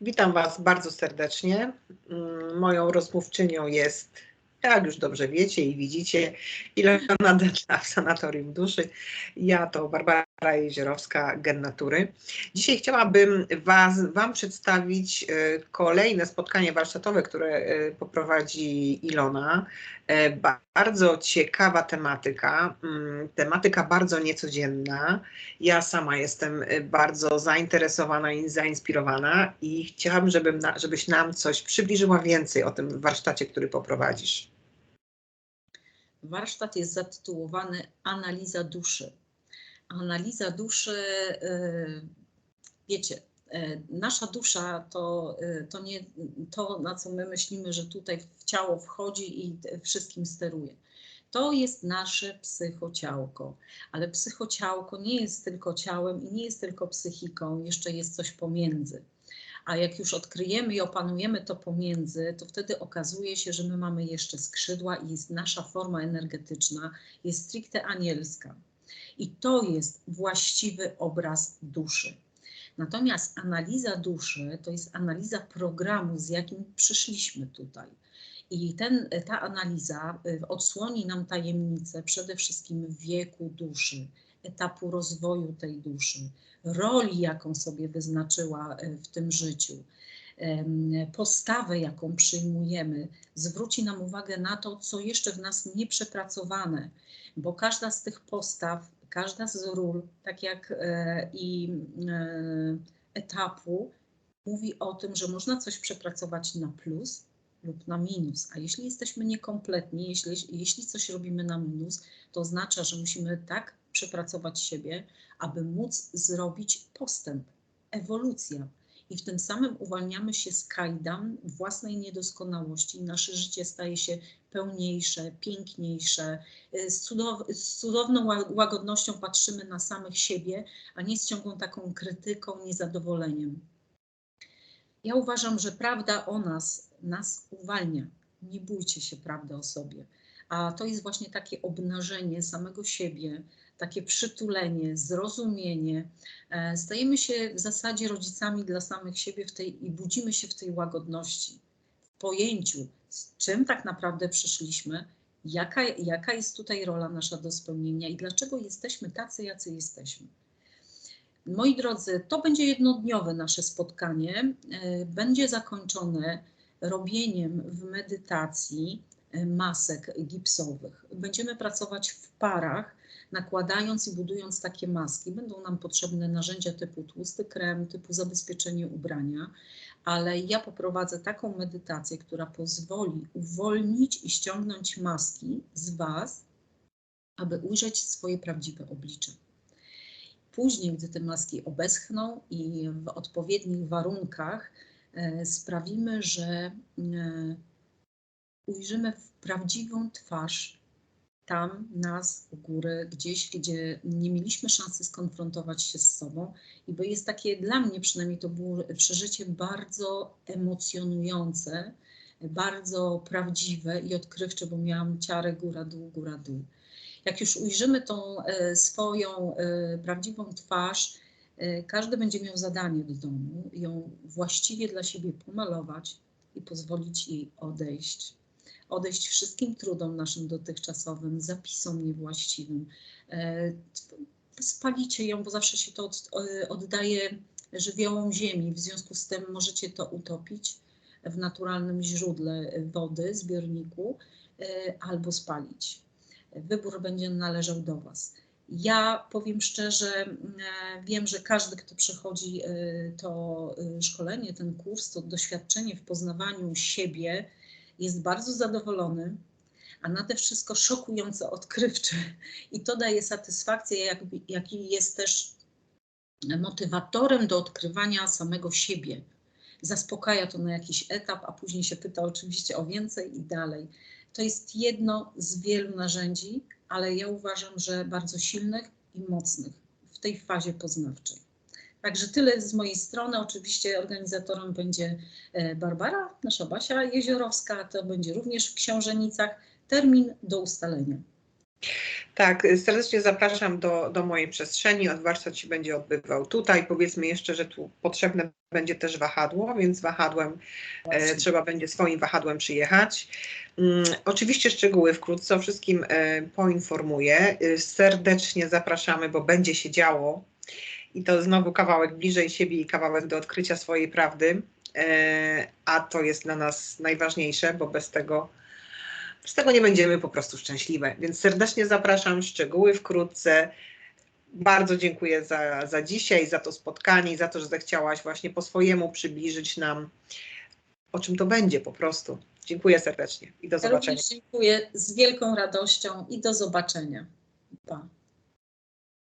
Witam Was bardzo serdecznie. Mm, Moją rozmówczynią jest, jak już dobrze wiecie i widzicie, Ilona Detla w Sanatorium Duszy. Ja to Barbara Jeziorowska, Gen Natury. Dzisiaj chciałabym was, Wam przedstawić e, kolejne spotkanie warsztatowe, które e, poprowadzi Ilona. E, Bardzo ciekawa tematyka, mm, tematyka bardzo niecodzienna. Ja sama jestem bardzo zainteresowana i zainspirowana i chciałabym, żeby na, żebyś nam coś przybliżyła więcej o tym warsztacie, który poprowadzisz. Warsztat jest zatytułowany Analiza duszy. Analiza duszy, y, wiecie, y, nasza dusza to, y, to nie to, na co my myślimy, że tutaj w ciało wchodzi i wszystkim steruje. To jest nasze psychociałko, ale psychociałko nie jest tylko ciałem i nie jest tylko psychiką, jeszcze jest coś pomiędzy. A jak już odkryjemy i opanujemy to pomiędzy, to wtedy okazuje się, że my mamy jeszcze skrzydła i jest nasza forma energetyczna jest stricte anielska. I to jest właściwy obraz duszy. Natomiast analiza duszy to jest analiza programu, z jakim przyszliśmy tutaj. I ten, ta analiza y, odsłoni nam tajemnicę przede wszystkim wieku duszy, etapu rozwoju tej duszy, roli, jaką sobie wyznaczyła y, w tym życiu, postawę, jaką przyjmujemy, zwróci nam uwagę na to, co jeszcze w nas nieprzepracowane, bo każda z tych postaw, każda z ról, tak jak e, i e, etapu, mówi o tym, że można coś przepracować na plus, lub na minus. A jeśli jesteśmy niekompletni, jeśli, jeśli coś robimy na minus, to oznacza, że musimy tak przepracować siebie, aby móc zrobić postęp, ewolucja. I w tym samym uwalniamy się z kajdan własnej niedoskonałości. Nasze życie staje się pełniejsze, piękniejsze. Z, cudow z cudowną łagodnością patrzymy na samych siebie, a nie z ciągłą taką krytyką, niezadowoleniem. Ja uważam, że prawda o nas nas uwalnia. Nie bójcie się prawdy o sobie. A to jest właśnie takie obnażenie samego siebie, takie przytulenie, zrozumienie. E, stajemy się w zasadzie rodzicami dla samych siebie w tej, i budzimy się w tej łagodności, pojęciu, z czym tak naprawdę przyszliśmy, jaka, jaka jest tutaj rola nasza do spełnienia i dlaczego jesteśmy tacy, jacy jesteśmy. Moi drodzy, to będzie jednodniowe nasze spotkanie. E, będzie zakończone robieniem w medytacji masek gipsowych. Będziemy pracować w parach, nakładając i budując takie maski. Będą nam potrzebne narzędzia typu tłusty krem, typu zabezpieczenie ubrania, ale ja poprowadzę taką medytację, która pozwoli uwolnić i ściągnąć maski z Was, aby ujrzeć swoje prawdziwe oblicze. Później, gdy te maski obeschną i w odpowiednich warunkach e, sprawimy, że e, ujrzymy w prawdziwą twarz tam, nas, u góry, gdzieś, gdzie nie mieliśmy szansy skonfrontować się z sobą. I bo jest takie, dla mnie przynajmniej to było przeżycie bardzo emocjonujące, bardzo prawdziwe i odkrywcze, bo miałam ciarę góra-dół, góra-dół. Jak już ujrzymy tą e, swoją e, prawdziwą twarz, e, każdy będzie miał zadanie do domu, ją właściwie dla siebie pomalować i pozwolić jej odejść. Odejść wszystkim trudom naszym dotychczasowym, zapisom niewłaściwym. Spalicie ją, bo zawsze się to oddaje żywiołom ziemi, w związku z tym możecie to utopić w naturalnym źródle wody, zbiorniku, albo spalić wybór będzie należał do Was. Ja powiem szczerze, e, wiem, że każdy, kto przechodzi e, to e, szkolenie, ten kurs, to doświadczenie w poznawaniu siebie, jest bardzo zadowolony, a nade wszystko szokująco odkrywczy. I to daje satysfakcję, jakby, jaki jest też motywatorem do odkrywania samego siebie. Zaspokaja to na jakiś etap, a później się pyta oczywiście o więcej i dalej. To jest jedno z wielu narzędzi, ale ja uważam, że bardzo silnych i mocnych w tej fazie poznawczej. Także tyle z mojej strony. Oczywiście organizatorem będzie e, Barbara, nasza Basia Jeziorowska. To będzie również w Książenicach. Termin do ustalenia. Tak, serdecznie zapraszam do, do mojej przestrzeni. Warsztat się będzie odbywał tutaj. Powiedzmy jeszcze, że tu potrzebne będzie też wahadło, więc wahadłem e, trzeba będzie swoim wahadłem przyjechać. Mm, oczywiście szczegóły wkrótce o wszystkim e, poinformuję. E, serdecznie zapraszamy, bo będzie się działo. I to znowu kawałek bliżej siebie i kawałek do odkrycia swojej prawdy. E, a to jest dla nas najważniejsze, bo bez tego z tego nie będziemy po prostu szczęśliwe. Więc serdecznie zapraszam, szczegóły wkrótce. Bardzo dziękuję za, za dzisiaj, za to spotkanie i za to, że zechciałaś właśnie po swojemu przybliżyć nam, o czym to będzie po prostu. Dziękuję serdecznie i do Ja zobaczenia. również dziękuję z wielką radością i do zobaczenia. Pa.